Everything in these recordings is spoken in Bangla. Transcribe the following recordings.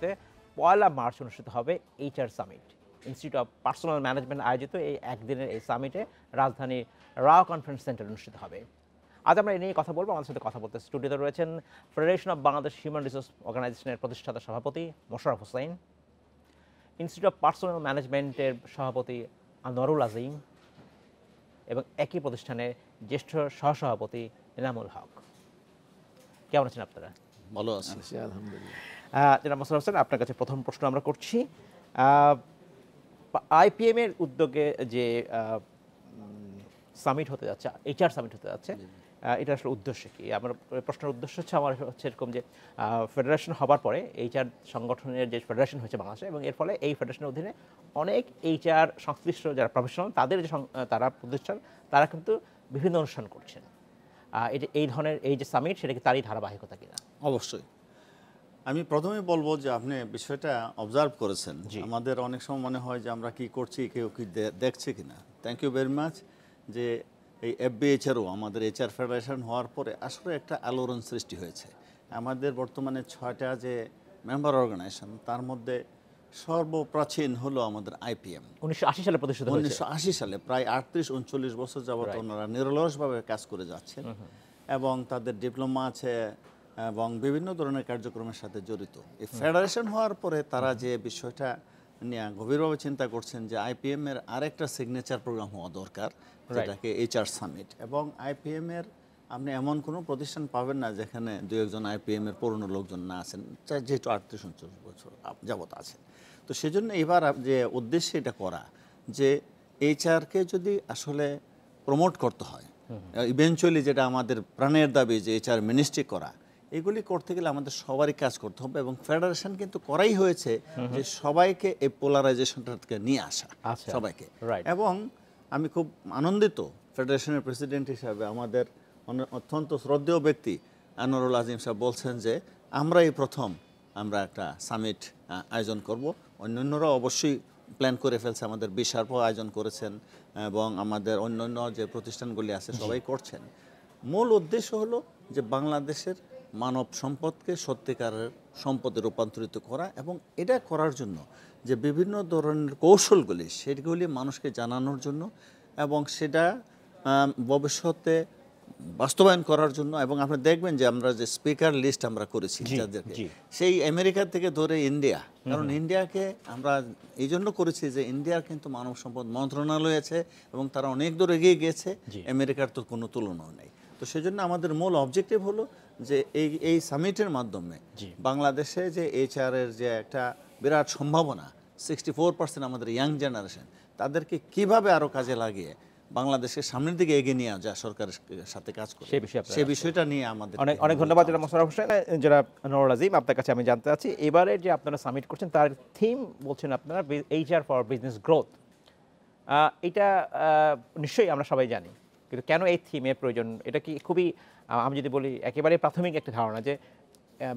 রাজধানীতে পয়লা মার্চ অনুষ্ঠিত হবে HR summit. Institute of personnel management আয়োজিত এই একদিনের এই সামিটে রাজধানীর রাও কনফারেন্স সেন্টার অনুষ্ঠিত হবে। আজ আমরা এই নিয়ে কথা বলব। আমাদের সাথে কথা বলতে স্টুডিওতে রয়েছেন federation of Bangladesh human resource অর্গানাইজেশনের প্রতিষ্ঠাতা সভাপতি Mosharraf Hossain institute of personnel ম্যানেজমেন্টের সভাপতি আনোয়ারুল আজিম এবং একই প্রতিষ্ঠানের জ্যেষ্ঠ সহসভাপতি এনামুল হক। কেমন আছেন আপনারা? ভালো আছি। আলহামদুলিল্লাহ। আহ, মোসার হোসেন আপনার কাছে প্রথম প্রশ্ন আমরা করছি। আইপিএম এর উদ্যোগে যে সামিট হতে যাচ্ছে এইচআর সামিট হতে যাচ্ছে এটা আসলে উদ্দেশ্য কি? আমার প্রশ্নের উদ্দেশ্য হচ্ছে আমার হচ্ছে এরকম যে ফেডারেশন হবার পরে এইচআর সংগঠনের যে ফেডারেশন হয়েছে বাংলাদেশে এবং এর ফলে এই ফেডারেশনের অধীনে অনেক এইচআর সংশ্লিষ্ট যারা প্রফেশনাল তাদের যে তারা প্রতিষ্ঠান তারা কিন্তু বিভিন্ন অনুষ্ঠান করছেন। এই যে এই ধরনের এই যে সামিট সেটা কি তারই ধারাবাহিকতা কিনা? অবশ্যই। আমি প্রথমে বলব যে আপনি বিষয়টা অবজার্ভ করেছেন। আমাদের অনেক সময় মনে হয় যে আমরা কি করছি কেউ কি দেখছে কিনা। থ্যাংক ইউ ভেরি মাচ যে এই এফবিএইচআরও আমাদের এইচআর ফেডারেশন হওয়ার পরে আসলে একটা আলোড়ন সৃষ্টি হয়েছে। আমাদের বর্তমানে ছয়টা যে মেম্বার অর্গানাইজেশন তার মধ্যে সর্বপ্রাচীন হলো আমাদের আইপিএম উনিশশো আশি সালে প্রতিষ্ঠিত উনিশশো আশি সালে প্রায় আটত্রিশ উনচল্লিশ বছর যাবত ওনারা নিরলসভাবে কাজ করে যাচ্ছেন। এবং তাদের ডিপ্লোমা আছে এবং বিভিন্ন ধরনের কার্যক্রমের সাথে জড়িত। এই ফেডারেশন হওয়ার পরে তারা যে বিষয়টা নিয়ে গভীরভাবে চিন্তা করছেন যে আইপিএম এর আরেকটা সিগনেচার প্রোগ্রাম হওয়া দরকার যেটাকে এইচআর সামিট এবং আইপিএম এর আপনি এমন কোনো প্রতিষ্ঠান পাবেন না যেখানে দু একজন আইপিএম এর পুরনো লোকজন না আছেন যেহেতু আটত্রিশ উনচল্লিশ বছর যাবত আছেন। তো সেজন্য এবার যে উদ্দেশ্যে এটা করা যে এইচআরকে যদি আসলে প্রমোট করতে হয় ইভেনচুয়ালি যেটা আমাদের প্রাণের দাবি যে এইচআর মিনিস্ট্রি করা এগুলি করতে গেলে আমাদের সবারই কাজ করতে হবে এবং ফেডারেশন কিন্তু করাই হয়েছে যে সবাইকে এই পোলারাইজেশনটা থেকে নিয়ে আসা আচ্ছা, সবাইকে. এবং আমি খুব আনন্দিত ফেডারেশনের প্রেসিডেন্ট হিসাবে আমাদের অত্যন্ত শ্রদ্ধেয় ব্যক্তি আনোয়ারুল আজিম সাহেব বলছেন যে আমরাই প্রথম আমরা একটা সামিট আয়োজন করব। অন্যান্যরা অবশ্যই প্ল্যান করে ফেলছে আমাদের বিশার্প আয়োজন করেছেন এবং আমাদের অন্যান্য যে প্রতিষ্ঠানগুলি আছে সবাই করছেন। মূল উদ্দেশ্য হলো যে বাংলাদেশের মানব সম্পদকে সত্যিকারের সম্পদে রূপান্তরিত করা এবং এটা করার জন্য যে বিভিন্ন ধরনের কৌশলগুলি সেগুলি মানুষকে জানানোর জন্য এবং সেটা ভবিষ্যতে বাস্তবায়ন করার জন্য এবং আপনি দেখবেন যে আমরা যে স্পিকার লিস্ট আমরা করেছি যাদেরকে সেই আমেরিকা থেকে ধরে ইন্ডিয়া কারণ ইন্ডিয়াকে আমরা এই জন্য করেছি যে ইন্ডিয়ার কিন্তু মানব সম্পদ মন্ত্রণালয় আছে এবং তারা অনেক দূর এগিয়ে গিয়েছে আমেরিকার তো কোনো তুলনাও নেই। তো সেজন্য আমাদের মূল অবজেক্টিভ হলো যে এই এই সামিটের মাধ্যমে। বাংলাদেশে যে এইচআর এর যে একটা বিরাট সম্ভাবনা সিক্সটি ফোর পার্সেন্ট আমাদের ইয়াং জেনারেশন তাদেরকে কীভাবে আরও কাজে লাগিয়ে বাংলাদেশের সামনের দিকে এগিয়ে নিয়ে যায় সরকারের সাথে কাজ করে? সেই বিষয়ে সেই বিষয়টা নিয়ে আমাদের অনেক অনেক ধন্যবাদ যারা মোশারফ হোসেন। যারা নোর আজিম আপনার কাছে আমি জানতে চাচ্ছি এবারে যে আপনারা সামিট করছেন তার থিম বলছেন আপনারা এইচআর ফর বিজনেস গ্রোথ এটা নিশ্চয়ই আমরা সবাই জানি কিন্তু কেন এই থিমের প্রয়োজন? এটা কি খুবই আমি যদি বলি একেবারে প্রাথমিক একটা ধারণা যে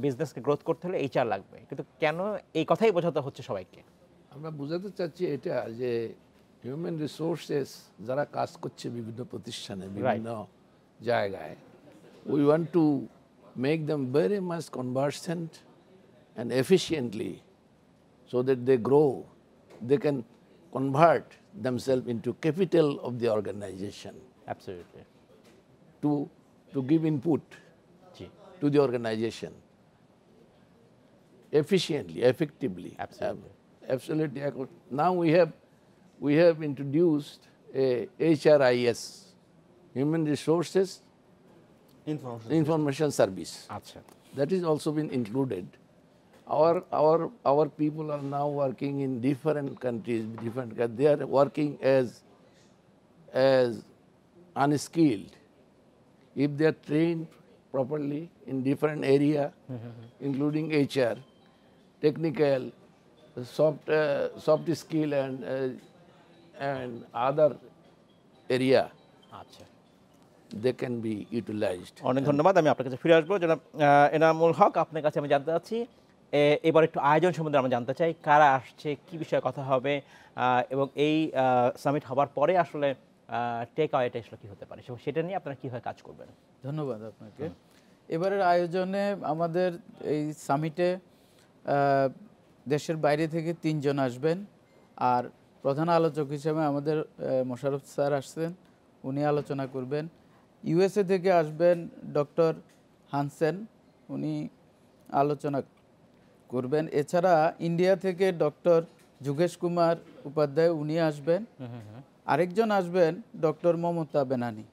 বিজনেসকে গ্রোথ করতে হলে এইচআর লাগবে। কিন্তু কেন এই কথাই বোঝাতে হচ্ছে সবাইকে? আমরা বোঝাতে চাচ্ছি এটা যে হিউম্যান রিসোর্সেস যারা কাজ করছে বিভিন্ন প্রতিষ্ঠানে বিভিন্ন জায়গায় we want to make them very much conversant and efficiently so that they grow, they can convert themselves into capital of the organization. Absolutely to, to give input to the organization efficiently, effectively. Absolutely. absolutely. Now we have we have introduced a HRIS, Human Resources Information, Information Service. Achha. That is also been included. Our our our people are now working in different countries, different. They are working as as unskilled If they are trained properly in different area, including HR, technical, soft uh, soft skill and uh, and other area, আচ্ছা they can be utilized. অনেক ধন্যবাদ আমি আপনার কাছে ফিরে আসব জনাব আহ, এনামুল হক আপনার কাছে আমি জানতে চাচ্ছি এবার একটু আয়োজন সম্বন্ধে আমরা জানতে চাই কারা আসছে কি বিষয়ে কথা হবে এবং এই সামিট হবার পরে আসলে টেক আওয়েটা আসলে কি হতে পারে? এবং সেটা নিয়ে আপনারা কীভাবে কাজ করবেন? ধন্যবাদ আপনাকে। এবারের আয়োজনে আমাদের এই সামিটে দেশের বাইরে থেকে তিনজন আসবেন। আর প্রধান আলোচক হিসেবে আমাদের আহ, মোশাররফ স্যার আসছেন উনি আলোচনা করবেন। ইউএসএ থেকে আসবেন ডক্টর হানসেন উনি আলোচনা করবেন। এছাড়া ইন্ডিয়া থেকে ডক্টর যোগেশ কুমার উপাধ্যায় উনি আসবেন। আরেকজন আসবেন ডক্টর মমতা বেনানি।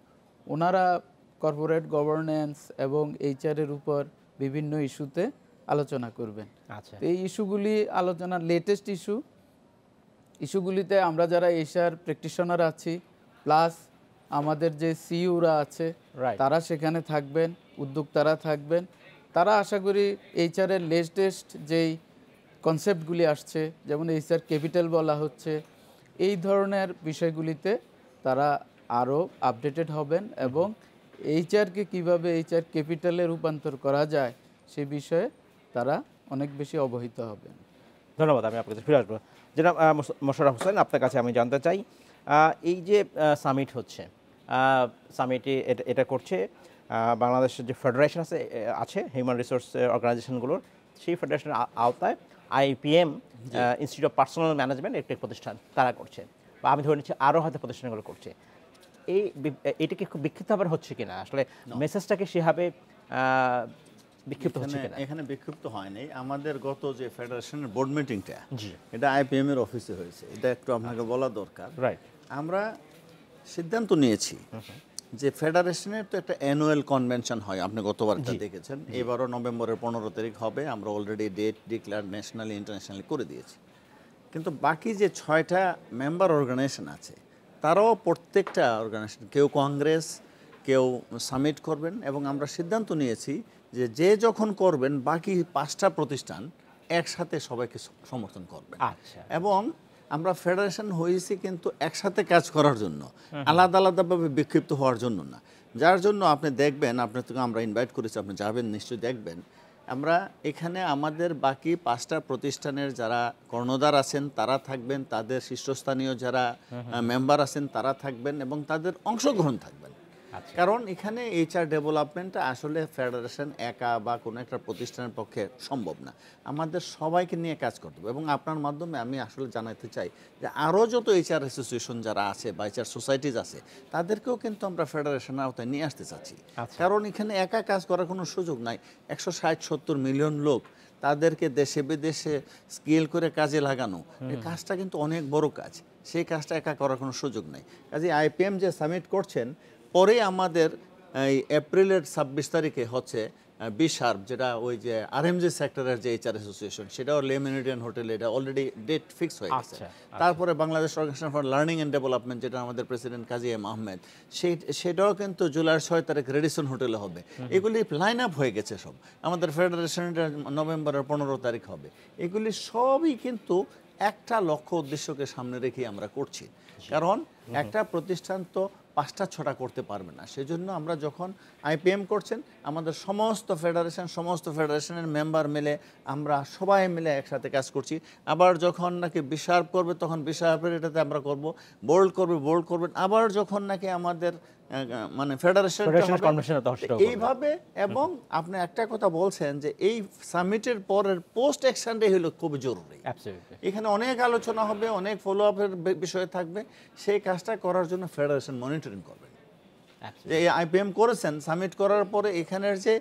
ওনারা কর্পোরেট গভর্নেন্স এবং এইচআরের উপর বিভিন্ন ইস্যুতে আলোচনা করবেন। আচ্ছা। এই ইস্যুগুলি আলোচনা লেটেস্ট ইস্যু ইস্যুগুলিতে আমরা যারা এইচআর প্র্যাকটিশনার আছি প্লাস আমাদের যে সিইউরা আছে তারা সেখানে থাকবেন উদ্যোক্তারা থাকবেন। তারা আশা করি এইচআরের লেটেস্ট যেই কনসেপ্টগুলি আসছে যেমন এইচআর ক্যাপিটাল বলা হচ্ছে এই ধরনের বিষয়গুলিতে তারা আরও আপডেটেড হবেন এবং এইচআরকে কীভাবে এইচআর ক্যাপিটালে রূপান্তর করা যায় সে বিষয়ে তারা অনেক বেশি অবহিত হবেন। ধন্যবাদ, আমি আপনার কাছে ফিরে আসব। যেটা মোশাররফ হোসেন, আপনার কাছে আমি জানতে চাই এই যে সামিট হচ্ছে সামিটে এটা এটা করছে বাংলাদেশের যে ফেডারেশন আছে আছে হিউম্যান রিসোর্স অর্গানাইজেশনগুলোর সেই ফেডারেশনের আওতায় IPM institute of personnel management একটি প্রতিষ্ঠান তারা করছে। বা আমি ধরে নিচ্ছি আরও হয়তো প্রতিষ্ঠানগুলো করছে। এই বি- এটা কি খুব বিক্ষিপ্তভাবে হচ্ছে কিনা? আসলে মেসেজটাকে সেভাবে বিক্ষিপ্ত হচ্ছে এখানে কিনা? এখানে বিক্ষিপ্ত হয় নাই। আমাদের গত যে ফেডারেশনের বোর্ড মিটিংটা। এটা আইপিএম এর অফিসে হয়েছে। এটা একটু আপনাকে বলা দরকার। রাইট আমরা সিদ্ধান্ত নিয়েছি যে ফেডারেশনের তো একটা অ্যানুয়াল কনভেনশন হয় আপনি গতবারটা দেখেছেন। এবারও নভেম্বরের পনেরো তারিখ হবে আমরা already date declare nationally internationally করে দিয়েছি। কিন্তু বাকি যে ছয়টা মেম্বার অর্গানাইজেশন আছে তারাও প্রত্যেকটা অর্গানাইজেশন কেউ কংগ্রেস কেউ সামিট করবেন এবং আমরা সিদ্ধান্ত নিয়েছি যে যে যখন করবেন বাকি পাঁচটা প্রতিষ্ঠান একসাথে সবাইকে সমর্থন করবেন। আচ্ছা। এবং আমরা ফেডারেশন হয়েছি কিন্তু একসাথে কাজ করার জন্য আলাদা আলাদাভাবে বিক্ষিপ্ত হওয়ার জন্য না। যার জন্য আপনি দেখবেন আপনার থেকে আমরা ইনভাইট করেছি আপনি যাবেন নিশ্চয়ই দেখবেন। আমরা এখানে আমাদের বাকি পাঁচটা প্রতিষ্ঠানের যারা কর্ণধার আছেন তারা থাকবেন তাদের শীর্ষস্থানীয় যারা মেম্বার আছেন তারা থাকবেন এবং তাদের অংশগ্রহণ থাকবেন। কারণ এখানে এইচআর ডেভেলপমেন্টটা আসলে ফেডারেশন একা বা কোনো একটা প্রতিষ্ঠানের পক্ষে সম্ভব না। আমাদের সবাইকে নিয়ে কাজ করতে হবে এবং আপনার মাধ্যমে আমি আসলে জানাতে চাই যে আরও যত এইচআর অ্যাসোসিয়েশন যারা আছে বা এইচআর সোসাইটিজ আছে তাদেরকেও কিন্তু আমরা ফেডারেশনের আওতায় নিয়ে আসতে চাচ্ছি। আচ্ছা। কারণ এখানে একা কাজ করার কোনো সুযোগ নাই। একশো ষাট সত্তর মিলিয়ন লোক তাদেরকে দেশে বিদেশে স্কেল করে কাজে লাগানো এই কাজটা কিন্তু অনেক বড় কাজ। সেই কাজটা একা করার কোনো সুযোগ নাই। কাজে আইপিএম যে সামিট করছেন পরে আমাদের এই এপ্রিলের ছাব্বিশ তারিখে হচ্ছে বিশার যেটা ওই যে আর আরএমজি সেক্টরের যে এইচআর অ্যাসোসিয়েশন সেটাও লেমিনেডিয়ান হোটেলে এটা অলরেডি ডেট ফিক্স হয়ে গেছে। আচ্ছা, তারপরে Bangladesh organization for learning and development যেটা আমাদের প্রেসিডেন্ট কাজী এম আহমেদ সেই সেটাও কিন্তু জুলাইয়ের ছয় তারিখ রেডিসন হোটেলে হবে। এগুলি লাইন আপ হয়ে গেছে সব। আমাদের ফেডারেশনের নভেম্বরের পনেরো তারিখ হবে। এগুলি সবই কিন্তু একটা লক্ষ্য উদ্দেশ্যকে সামনে রেখে আমরা করছি। কারণ একটা প্রতিষ্ঠান তো পাঁচটা, ছটা করতে পারবে না। সেজন্য আমরা যখন আইপিএম করছেন, আমাদের সমস্ত ফেডারেশন, সমস্ত ফেডারেশনের মেম্বার মিলে আমরা সবাই মিলে একসাথে কাজ করছি। আবার যখন নাকি বিশার্প করবে, তখন বিশার্পের এটাতে আমরা করব, বোল্ড করবে, বোল্ড করবেন আবার যখন নাকি আমাদের মানে ফেডারেশন করবে। এইভাবে এবং আপনি একটা কথা বলছেন যে এই সামিটের পরের পোস্ট অ্যাকশনটাই হলো খুব জরুরি। এখানে অনেক আলোচনা হবে অনেক ফলো আপের বিষয় থাকবে। সেই কাজটা করার জন্য ফেডারেশন মনিটরিং করবেন। যে আইপিএম করেছেন সামিট করার পরে এখানের যে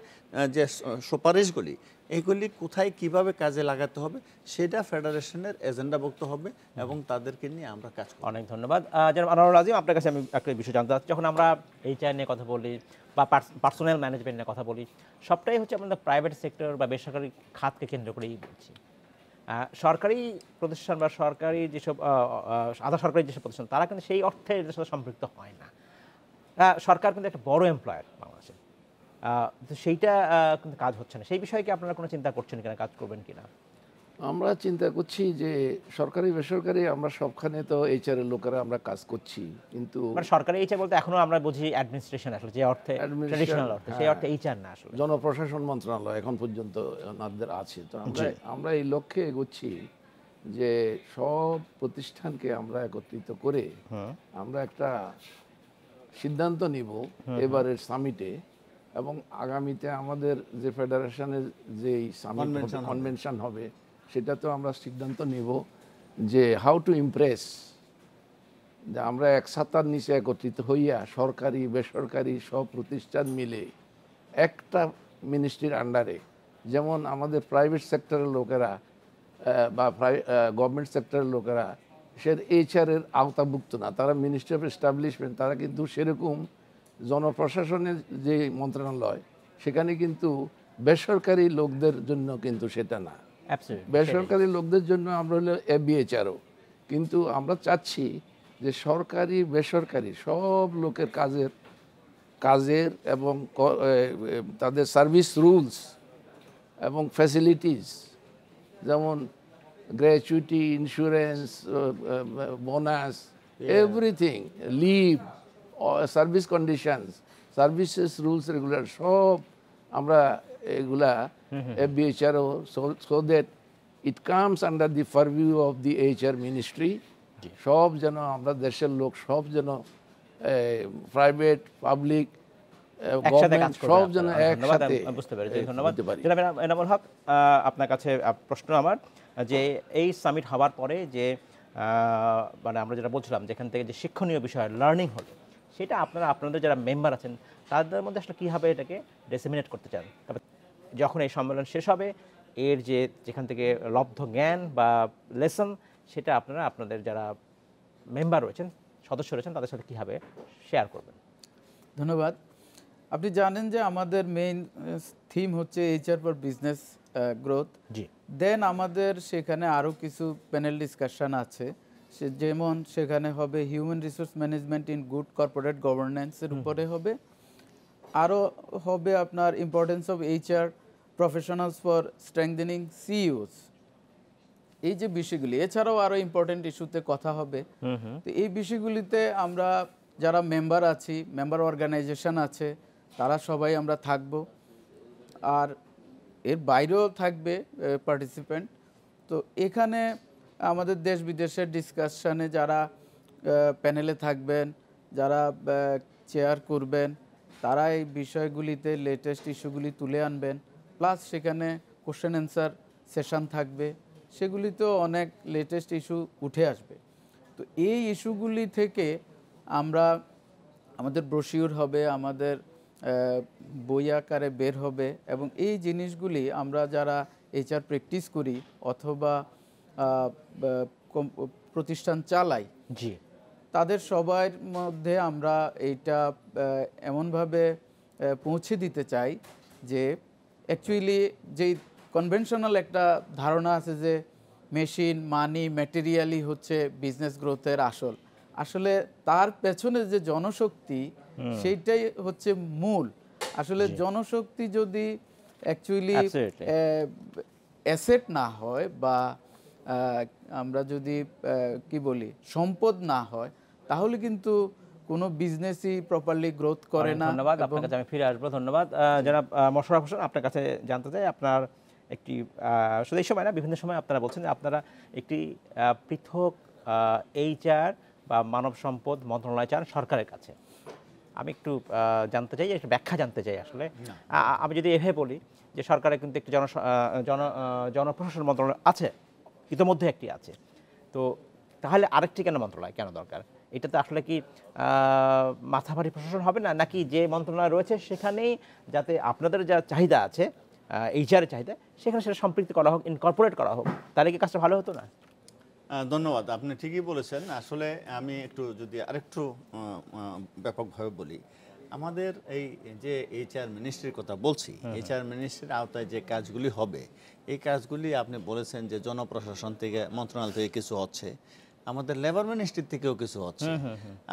যে সুপারিশগুলি এগুলি কোথায় কীভাবে কাজে লাগাতে হবে সেটা ফেডারেশনের এজেন্ডাভুক্ত হবে এবং তাদেরকে নিয়ে আমরা কাজ করব। অনেক ধন্যবাদ। জনাব আনোয়ার রাজিম আপনার কাছে আমি একটা বিষয় জানতে চাচ্ছি। যখন আমরা এইচআর নিয়ে কথা বলি বা পার্সোনাল ম্যানেজমেন্ট নিয়ে কথা বলি, সবটাই হচ্ছে আমাদের প্রাইভেট সেক্টর বা বেসরকারি খাতকে কেন্দ্র করেই বলছি। সরকারি প্রতিষ্ঠান বা সরকারি যেসব আধা সরকারি যেসব প্রতিষ্ঠান, তারা কিন্তু সেই অর্থে এদের সাথে সম্পৃক্ত হয় না। সরকার কিন্তু একটা বড় এমপ্লয়ার সেইটা কিন্তু কাজ হচ্ছে না। সেই বিষয়ে কি আপনারা কোনো চিন্তা করছেন কিনা কাজ করবেন কিনা? আমরা চিন্তা করছি যে সরকারি বেসরকারি আমরা সবখানে তো এইচআর এর লোকেরা আমরা কাজ করছি কিন্তু মানে সরকারি এইচআর বলতে এখনও আমরা বুঝি অ্যাডমিনিস্ট্রেশন আসলে যে অর্থে ট্রেডিশনাল অর্থে সেই হ্যাঁ। অর্থে এইচআর না আসলে। জনপ্রশাসন মন্ত্রণালয় এখন পর্যন্ত ওনাদের আছে। তো আমরা আমরা এই লক্ষ্যে এগোচ্ছি যে সব প্রতিষ্ঠানকে আমরা একত্রিত করে আমরা একটা সিদ্ধান্ত নিব এবারের সামিটে এবং আগামীতে আমাদের যে ফেডারেশনের যে। কনভেনশন হবে সেটা তো আমরা সিদ্ধান্ত নেব যে হাউ টু ইমপ্রেস যে আমরা এক ছাতার নিচে একত্রিত হইয়া সরকারি বেসরকারি সব প্রতিষ্ঠান মিলে একটা মিনিস্ট্রির আন্ডারে যেমন আমাদের প্রাইভেট সেক্টরের লোকেরা বা গভর্নমেন্ট সেক্টরের লোকেরা সে এইচআরের আওতাভুক্ত না তারা মিনিস্ট্রি অফ এস্টাবলিশমেন্ট তারা কিন্তু সেরকম জনপ্রশাসনের যে মন্ত্রণালয় সেখানে কিন্তু বেসরকারি লোকদের জন্য কিন্তু সেটা না। বেসরকারি লোকদের জন্য আমরা হলো এবিএচআরও কিন্তু আমরা চাচ্ছি যে সরকারি বেসরকারি সব লোকের কাজের কাজের এবং তাদের সার্ভিস রুলস এবং ফ্যাসিলিটিস যেমন gratuity insurance bonus everything leave service conditions services rules regular সব আমরা এগুলা FBHRO so that it comes under the purview of the HR ministry সব যেন আমরা দেশের লোক সব যেন প্রাইভেট পাবলিক সব যেন একসাথে। বুঝতে ধন্যবাদ। পারি। এনামুল হক আপনার কাছে প্রশ্ন আমার যে এই সামিট হওয়ার পরে যে মানে আমরা যেটা বলছিলাম যেখান থেকে যে শিক্ষণীয় বিষয় লার্নিং হলো সেটা আপনারা আপনাদের যারা মেম্বার আছেন তাদের মধ্যে আসলে কীভাবে এটাকে ডেসিমিনেট করতে চান? তবে যখন এই সম্মেলন শেষ হবে এর যে যেখান থেকে লব্ধ জ্ঞান বা লেসন সেটা আপনারা আপনাদের যারা মেম্বার রয়েছেন সদস্য রয়েছেন তাদের সাথে কীভাবে শেয়ার করবেন? ধন্যবাদ। আপনি জানেন যে আমাদের মেইন থিম হচ্ছে এইচআর ফর বিজনেস গ্রোথ জি। দেন আমাদের সেখানে আরও কিছু প্যানেল ডিসকাশন আছে। যেমন সেখানে হবে human resource management in good corporate গভর্নেন্সের উপরে হবে। আরও হবে আপনার importance of HR professionals for strengthening CEOs এই যে বিষয়গুলি এছাড়াও আরও ইম্পর্টেন্ট ইস্যুতে কথা হবে। তো এই বিষয়গুলিতে আমরা যারা মেম্বার আছি মেম্বার অর্গানাইজেশন আছে তারা সবাই আমরা থাকব। আর এর বাইরেও থাকবে পার্টিসিপেন্ট তো এখানে আমাদের দেশ বিদেশের ডিসকাশনে যারা প্যানেলে থাকবেন, যারা চেয়ার করবেন, তারা এই বিষয়গুলিতে লেটেস্ট ইস্যুগুলি তুলে আনবেন। প্লাস সেখানে কোশ্চেন অ্যান্সার সেশন থাকবে। সেগুলিতেও অনেক লেটেস্ট ইস্যু উঠে আসবে। তো এই ইস্যুগুলি থেকে আমরা, আমাদের ব্রোশিওর হবে, আমাদের বই আকারে বের হবে এবং এই জিনিসগুলি আমরা যারা এইচআর প্র্যাকটিস করি অথবা প্রতিষ্ঠান চালাই। জি। তাদের সবার মধ্যে আমরা এইটা এমনভাবে পৌঁছে দিতে চাই যে অ্যাকচুয়ালি যেই কনভেনশনাল একটা ধারণা আছে যে মেশিন মানি ম্যাটেরিয়ালই হচ্ছে বিজনেস গ্রোথের আসল। আসলে তার পেছনে যে জনশক্তি সেইটাই হচ্ছে মূল। আসলে জনশক্তি যদি অ্যাকচুয়ালি অ্যাসেট না হয় বা আমরা যদি কি বলি সম্পদ না হয় তাহলে কিন্তু কোনো বিজনেসই প্রপারলি গ্রোথ করে না ধন্যবাদ আপনার কাছে আমি ফিরে আসব ধন্যবাদ। জনাব আহ, মোশাররফ হোসেন আপনার কাছে জানতে চাই আপনার একটি শুধু এই সময় না বিভিন্ন সময় আপনারা বলছেন যে আপনারা একটি পৃথক এইচআর বা মানব সম্পদ মন্ত্রণালয় চান সরকারের কাছে। আমি একটু জানতে চাই একটু ব্যাখ্যা জানতে চাই আসলে। আমি যদি এভাবে বলি যে সরকারের কিন্তু একটি জন জন জনপ্রশাসন মন্ত্রণালয় আছে ইতোমধ্যে একটি আছে। তো তাহলে আরেকটি কেন মন্ত্রণালয়? কেন দরকার? এটাতে আসলে কি মাথাভারী প্রশাসন হবে না? নাকি যে মন্ত্রণালয় রয়েছে সেখানেই যাতে আপনাদের যা চাহিদা আছে এইচআরের চাহিদা, সেখানে সেটা সম্পৃক্ত করা হোক ইনকর্পোরেট করা হোক, তাহলে কি কাজটা ভালো হতো না? ধন্যবাদ। আপনি ঠিকই বলেছেন। আসলে আমি একটু যদি আরেকটু ব্যাপকভাবে বলি আমাদের এই যে এইচআর মিনিস্ট্রির কথা বলছি এইচআর মিনিস্ট্রির আওতায় যে কাজগুলি হবে এই কাজগুলি আপনি বলেছেন যে জনপ্রশাসন থেকে মন্ত্রণালয় থেকে কিছু হচ্ছে আমাদের লেবার মিনিস্ট্রি থেকেও কিছু হচ্ছে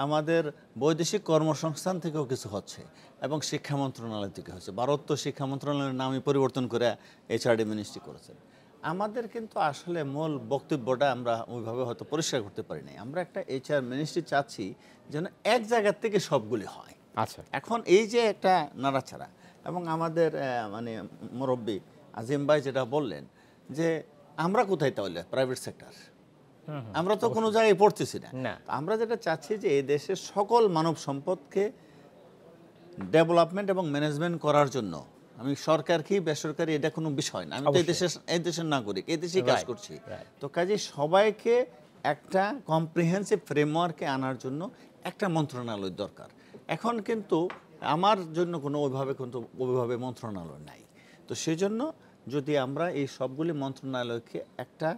আমাদের বৈদেশিক কর্মসংস্থান থেকেও কিছু হচ্ছে এবং শিক্ষা মন্ত্রণালয় থেকে হচ্ছে। ভারত তো শিক্ষা মন্ত্রণালয়ের নামই পরিবর্তন করে এইচআরডি মিনিস্ট্রি করেছেন। আমাদের কিন্তু আসলে মূল বক্তব্যটা আমরা ওইভাবে হয়তো পরিষ্কার করতে পারি নাই আমরা একটা এইচআর মিনিস্ট্রি চাচ্ছি যেন এক জায়গার থেকে সবগুলি হয়। আচ্ছা। এখন এই যে একটা নাড়াচাড়া এবং আমাদের মানে মুরব্বী আজিম ভাই যেটা বললেন যে আমরা কোথায় তাহলে? প্রাইভেট সেক্টর আমরা তো কোনো জায়গায় পড়তেছি না। না। আমরা যেটা চাচ্ছি যে এই দেশের সকল মানব সম্পদকে ডেভেলপমেন্ট এবং ম্যানেজমেন্ট করার জন্য আমি সরকার কি বেসরকারি এটা কোনো বিষয় না। আমি তো এই দেশের এই দেশের নাগরিক এই দেশেই কাজ করছি। তো কাজে সবাইকে একটা কম্প্রিহেন্সিভ ফ্রেমওয়ার্কে আনার জন্য একটা মন্ত্রণালয় দরকার। এখন কিন্তু আমার জন্য কোনো ওইভাবে কিন্তু ওইভাবে মন্ত্রণালয় নাই। তো সেই জন্য যদি আমরা এই সবগুলি মন্ত্রণালয়কে একটা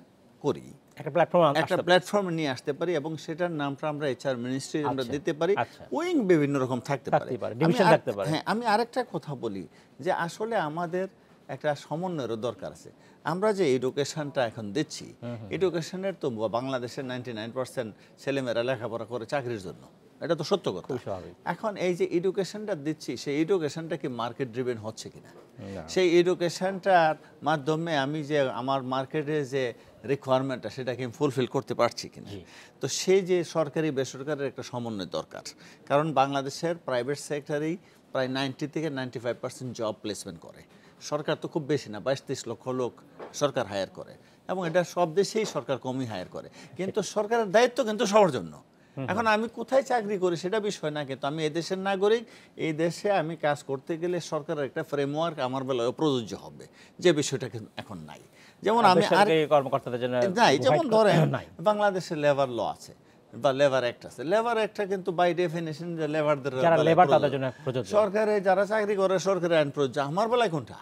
করি একটা প্ল্যাটফর্ম একটা প্ল্যাটফর্মে নিয়ে আসতে পারি এবং সেটার নামটা আমরা এইচআর মিনিস্ট্রি আমরা আচ্ছা, দিতে পারি আচ্ছা। উইং বিভিন্ন রকম থাকতে পারে। আমি থাকতে পারে। হ্যাঁ আমি আরেকটা কথা বলি যে আসলে আমাদের একটা সমন্বয়েরও দরকার আছে। আমরা যে এডুকেশনটা এখন দিচ্ছি এডুকেশনের তো বাংলাদেশের নাইনটি নাইন পার্সেন্ট ছেলেমেয়েরা লেখাপড়া করে চাকরির জন্য। এটা তো সত্য কথা। এখন এই যে এডুকেশনটা দিচ্ছি সেই এডুকেশনটা কি মার্কেট ড্রিভেন হচ্ছে কিনা? সেই এডুকেশনটার মাধ্যমে আমি যে আমার মার্কেটে যে রিকোয়ারমেন্টটা সেটাকে আমি ফুলফিল করতে পারছি কিনা? তো সেই যে সরকারি বেসরকারের একটা সমন্বয় দরকার। কারণ বাংলাদেশের প্রাইভেট সেক্টরেই প্রায় নাইনটি থেকে ninety five percent job placement করে। সরকার তো খুব বেশি না বাইশ তেইশ লক্ষ লোক সরকার হায়ার করে। এবং এটা সব দেশেই সরকার কমই হায়ার করে। কিন্তু সরকারের দায়িত্ব কিন্তু সবার জন্য। এখন আমি কোথায় চাকরি করি সেটা বিষয় না কিন্তু আমি এই দেশের নাগরিক এই দেশে আমি কাজ করতে গেলে সরকারের একটা ফ্রেমওয়ার্ক আমার বেলায় প্রযোজ্য হবে যে বিষয়টা কিন্তু এখন নাই। যেমন আমি আর কর্মকর্তাদের জন্য নাই যেমন ধরেন নাই। বাংলাদেশে লেবার ল আছে বা লেবার অ্যাক্ট আছে। লেবার অ্যাক্টটা কিন্তু বাই ডেফিনেশন যে লেবারদের সরকারে যারা চাকরি করে সরকারি আইন প্রযোজ্য। আমার বেলায় কোনটা।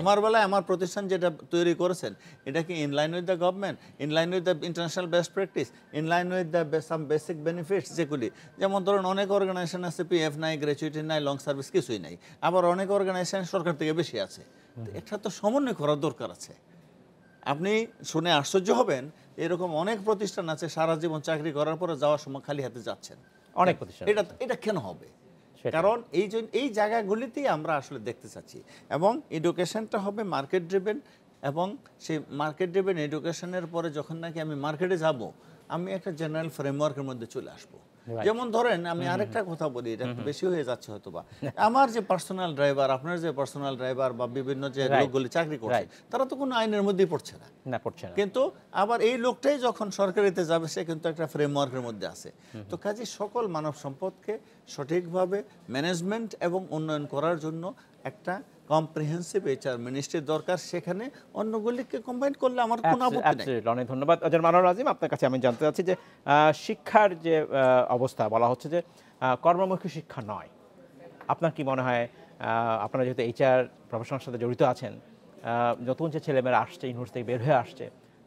আমার বেলায় আমার প্রতিষ্ঠান যেটা তৈরি করেছেন এটা কি inline with the government inline with the international best practice inline with the some basic benefits যেগুলি? যেমন ধরুন অনেক অর্গানাইজেশন আছে পিএফ নাই গ্র্যাচুইটি নাই লং সার্ভিস কিছুই নাই। আবার অনেক অর্গানাইজেশন সরকার থেকে বেশি আছে। এটা তো সমন্বয় করার দরকার আছে। আপনি শুনে আশ্চর্য হবেন এরকম অনেক প্রতিষ্ঠান আছে সারা জীবন চাকরি করার পরে যাওয়ার সময় খালি হাতে যাচ্ছেন। অনেক প্রতিষ্ঠান এটা এটা কেন হবে। কারণ এই জন্য এই জায়গাগুলিতেই আমরা আসলে দেখতে চাচ্ছি। এবং এডুকেশনটা হবে মার্কেট ড্রিভেন এবং সেই মার্কেট ড্রিভেন এডুকেশনের পরে যখন নাকি আমি মার্কেটে যাব, আমি একটা জেনারেল ফ্রেমওয়ার্কের মধ্যে চলে আসব। যেমন ধরেন আমি আরেকটা কথা বলি এটা একটু বেশি হয়ে যাচ্ছে হয়তো বা আমার যে পার্সোনাল ড্রাইভার আপনার যে পার্সোনাল ড্রাইভার বা বিভিন্ন যে লোকগুলি চাকরি করছে তারা তো কোনো আইনের মধ্যেই পড়ছে না। না পড়ছে না। কিন্তু আবার এই লোকটাই যখন সরকারিতে যাবে সে কিন্তু একটা ফ্রেমওয়ার্কের মধ্যে আছে। তো কাজে সকল মানব সম্পদকে সঠিকভাবে ম্যানেজমেন্ট এবং উন্নয়ন করার জন্য একটা কম্প্রিহেন্সিভ এইচআর মিনিস্ট্রির দরকার সেখানে অন্যগুলিকে কম্বাইন করলে আমার কোনো আপত্তি নেই। অনেক ধন্যবাদ। অজর মানোয়ার আজিম আপনার কাছে আমি জানতে চাচ্ছি যে শিক্ষার যে অবস্থা বলা হচ্ছে যে কর্মমুখী শিক্ষা নয়। আপনার কি মনে হয় আপনারা যেহেতু এইচআর প্রফেশনের সাথে জড়িত আছেন নতুন যে ছেলেমেয়েরা আসছে ইউনিভার্সিটি থেকে বের হয়ে আসছে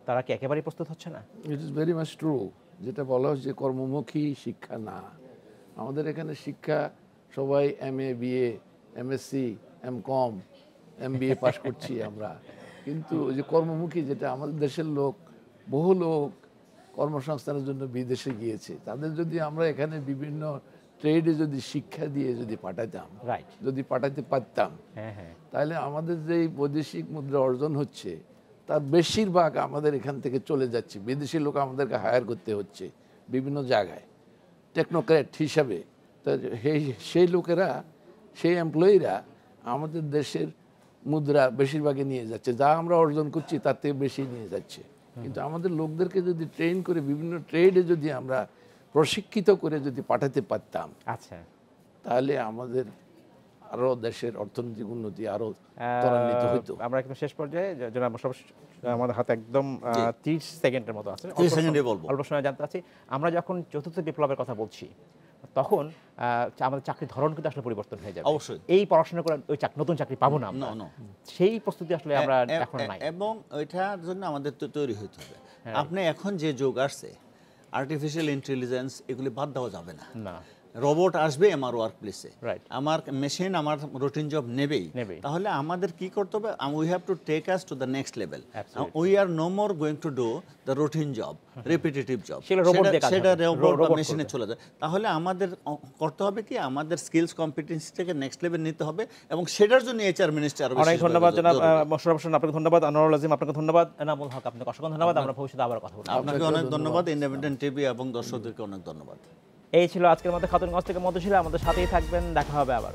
তারা কি একেবারেই প্রস্তুত হচ্ছে না? It is very much true যেটা বলা হচ্ছে কর্মমুখী শিক্ষা না। আমাদের এখানে শিক্ষা সবাই M A BA MSc M com M BA পাশ করছি আমরা। কিন্তু ওই যে কর্মমুখী যেটা আমাদের দেশের লোক বহু লোক কর্মসংস্থানের জন্য বিদেশে গিয়েছে। তাদের যদি আমরা এখানে বিভিন্ন ট্রেডে যদি শিক্ষা দিয়ে যদি পাঠাতাম যদি পাঠাতে পারতাম হ্যাঁ হ্যাঁ। তাহলে আমাদের যে বৈদেশিক মুদ্রা অর্জন হচ্ছে তার বেশিরভাগ আমাদের এখান থেকে চলে যাচ্ছে। বিদেশি লোক আমাদেরকে হায়ার করতে হচ্ছে বিভিন্ন জায়গায়। টেকনোক্র্যাট হিসাবে তা সেই লোকেরা সেই এমপ্লয়িরা আমাদের দেশের মুদ্রা বেশিরভাগই নিয়ে যাচ্ছে। যা আমরা অর্জন করছি তার থেকে বেশি নিয়ে যাচ্ছে। কিন্তু আমাদের লোকদেরকে যদি ট্রেন করে বিভিন্ন ট্রেডে যদি আমরা প্রশিক্ষিত করে যদি পাঠাতে পারতাম আচ্ছা। তাহলে আমাদের আরও দেশের অর্থনৈতিক উন্নতি আরও ত্বরান্বিত হইতো। আমরা একদম শেষ পর্যায়ে জনাব আমাদের হাতে একদম তিরিশ সেকেন্ডের মতো আছে। 30 অল্প সেকেন্ডে সময়- বলব। অল্প সময় জানতে চাচ্ছি আমরা যখন চতুর্থ বিপ্লবের কথা বলছি তখন আমাদের চাকরির ধরন কিন্তু আসলে পরিবর্তন হয়ে যাবে অবশ্যই। এই পড়াশোনা করে ওই নতুন চাকরি পাবো না. সেই প্রস্তুতি আসলে আমরা এখন নাই এবং ওইটার জন্য আমাদের তো তৈরি হতে হবে হ্যাঁ। আপনি এখন যে যোগ আসছে আর্টিফিশিয়াল ইন্টেলিজেন্স এগুলি বাদ দেওয়া যাবে না না রোবট আসবে আমার ওয়ার্ক প্লেসে. আমার মেশিন আমার রুটিন জব নেবেই। তাহলে আমাদের কি করতে হবে? We have to take us to the next level we are no more going to do the routine job repetitive job সেটা রোবট বা মেশিনে চলে যায়। তাহলে আমাদের করতে হবে কি? আমাদের স্কিলস কম্পিটেন্সিটাকে নেক্সট লেভেল নিতে হবে এবং সেটার জন্য এইচআর মিনিস্টার অনেক ধন্যবাদ জনাব। মোশাররফ হোসেন আপনাকে ধন্যবাদ। আনোয়ারুল আজিম আপনাকে ধন্যবাদ। এনামুল হক আপনাকে অসংখ্য ধন্যবাদ। আমরা ভবিষ্যতে আবার কথা বলব। আপনাকে অনেক ধন্যবাদ। ধন্যবাদ। ইন্ডিপেন্ডেন্ট টিভি এবং দর্শকদেরকে অনেক ধন্যবাদ। এই ছিল আজকের মতো খাতুনগঞ্জ থেকে ছিল আমাদের সাথেই থাকবেন দেখা হবে আবার